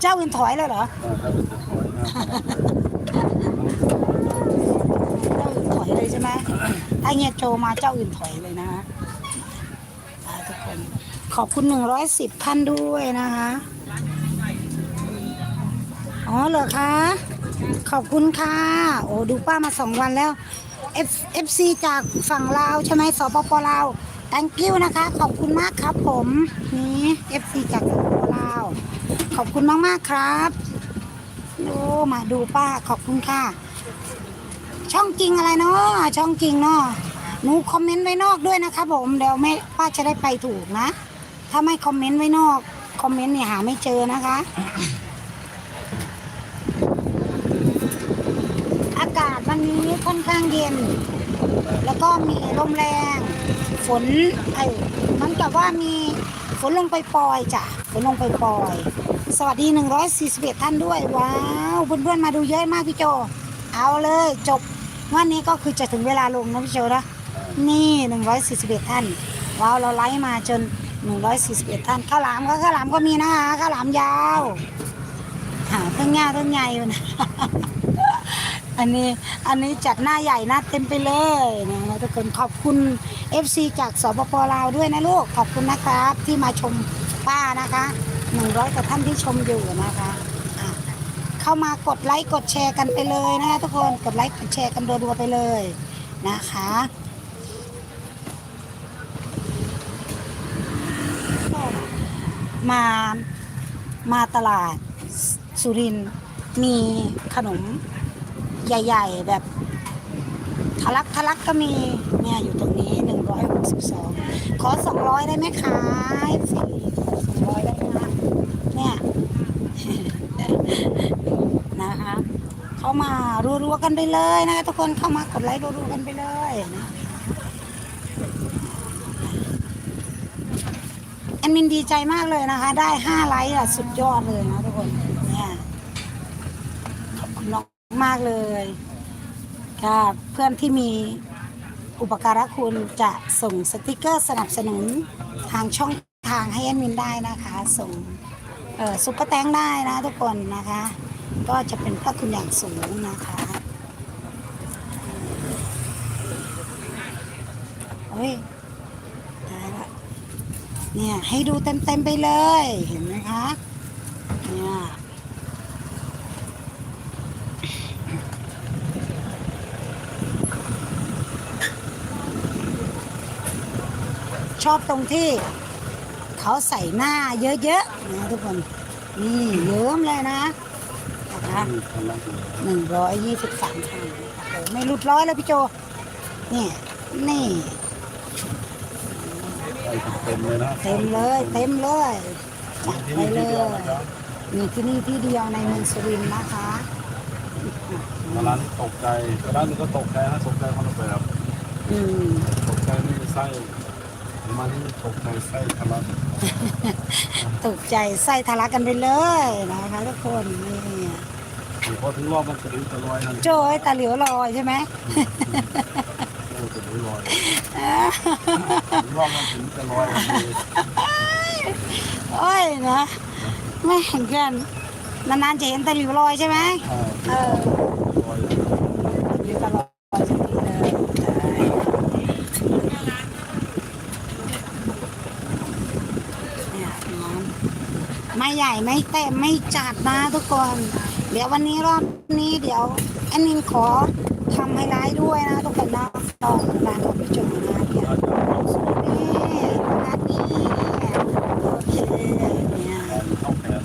เจ้าอื่นถอยเลยเหรอถ้าเจ้าอื่นถอยเลยใช่ไหมถ้าเงียโจมาเจ้าอื่นถอยเลยนะคะทุกคนขอบคุณหนึ่งร้อยสิบท่านด้วยนะคะอ๋อเหรอคะขอบคุณค่ะ โอ้ดูป้ามาสองวันแล้ว F FC จากฝั่งลาวใช่ไหมสปปลาว thank you นะคะ ขอบคุณมากครับผม นี่ FC จากสปปลาว ขอบคุณมากๆครับโอ้มาดูป้าขอบคุณค่ะ ช่องจริงอะไรเนาะช่องจริงเนาะหนูคอมเมนต์ไว้นอกด้วยนะครับผมเดี๋ยวไม่ป้าจะได้ไปถูกนะ ถ้าไม่คอมเมนต์ไว้นอก คอมเมนต์เนี่ยหาไม่เจอนะคะ อากาศวันนี้ค่อนข้างเย็น แล้วก็มีลมแรง ฝนไอ้มันกับว่ามีฝนลงไปปล่อยจ้ะฝนลงไปปล่อย สวัสดี 141 ท่านด้วย ว้าวเพื่อนๆมาดูเยอะมากพี่โจ เอาเลยจบวันนี้ก็คือจะถึงเวลาลงนะพี่โจนะนี่ 141 ท่าน ว้าวเราไลฟ์มาจน 141 ท่านข้าวหลามก็ข้าวหลามก็มีนะคะข้าวหลามยาวหาเพิ่งง่าเพิ่งใหญ่อยู่นะอันนี้อันนี้จัดหน้าใหญ่หน้าเต็มไปเลยนะทุกคนขอบคุณ FC จากสปปลาวด้วยนะลูกขอบคุณนะครับที่มาชมป้านะคะ 100กว่าท่านที่ชมอยู่นะคะะเข้ามากดไลค์กดแชร์กันไปเลยนะคะทุกคนกดไลค์กดแชร์กันรัวๆไปเลยนะคะมามาตลาดสุรินมีขนมใหญ่ ๆ แบบทะลักทะลักก็มีเนี่ยอยู่ตรงนี้ 162 ขอ 200 ได้ไหมคะฟรี200 ได้ไหมคะเนี่ย นะคะ เข้ามารัวๆกันไปเลยนะคะทุกคนเข้ามากดไลค์รัวๆกันไปเลยนะแอดมินดีใจมากเลยนะคะ ได้ห้าไลค์อะสุดยอดเลยนะทุกคนเนี่ยขอบคุณน้องมากเลยค่ะเพื่อนที่มีอุปการะคุณจะส่งสติกเกอร์สนับสนุนทางช่องทางให้แอดมินได้นะคะ ส่ง ซุปเปอร์แตงได้นะทุกคนนะคะ ก็จะเป็นพระคุณอย่างสูงนะคะเฮ้ยตายละเนี่ยให้ดูเต็มๆไปเลยเห็นไหมคะเนี่ยชอบตรงที่ เขาใส่หน้าเยอะๆนะทุกคน นี่เยิ้มเลยนะนะคะมีพลังอยู่หนึ่งร้อยยี่สิบสามทางโอ้โหไม่หลุดร้อยแล้วพี่โจ นี่ นี่ไปเต็มเลยนะเต็มเลย เต็มเลยจัดที่ไปนี่เลที่เดียวยนะครับมีที่นี่ที่เดียวในเมืองสุรินทร์นะคะตอนนั้นตกใจตอนนั้นก็ตกใจนะตกใจคนละแบบอืมตกใจนี่ไส้ มาที่ตกใจไส้ทะลักตกใจไส้ทะลักกันไปเลยนะคะทุกคนนี่พอถึงรอบมันจะดิ้นจะลอยนั่นโจ้ยตาเหลียวลอยใช่ไหมโอ้จะดิ้นลอยถึงรอบมันถึงจะลอยเลยโอ้ยนะไม่เห็นกันนานๆจะเห็นตาเหลียวลอยใช่ไหมอ่าเออ ลอย เหลียวตาลอยสักทีเลยเนี่ยน้ำ ไม่ใหญ่ไม่เต็มไม่จัดนะทุกคน เดี๋ยววันนี้รอบนี้เดี๋ยวแอนนินขอทำไฮไลท์ด้วยนะทุกคนนะต่อร้านของพี่จุ๋มนะเดี๋ยวอาจจะเอาสวยนี่ร้านนี้โอเคเนี่ยแขนเข้าแขน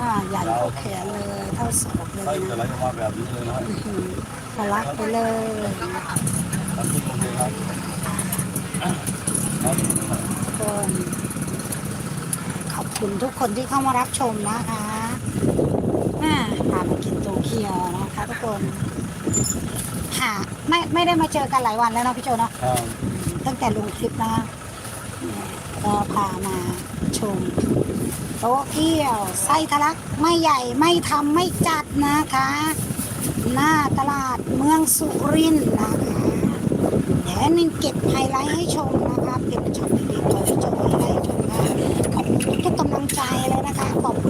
อ่าใหญ่เท่าแขนเลยเท่าศอกเลไส้ยจะไหลนะออกมาแบบนี้เลยนะอื้อหือทะลักไปเลยทุกคนขอบ คุณทุกคนที่เข้ามารับชมนะคะอ่าพาไปกินโตเกียวนะคะทุกคนหาไม่ไม่ได้มาเจอกันหลายวันแล้วเนาะพี่โจเนาะครับตั้งแต่ลงคลิปนะก็พามาชมโต๊ะเที่ยวไส้ทะลักไม่ใหญ่ไม่ทำไม่จัดนะคะ หน้าตลาดเมืองสุรินทร์นะคะเดี๋ยวแอดมินเก็บไฮไลท์ให้ชมนะคะเก็บช็อตเด็ดๆ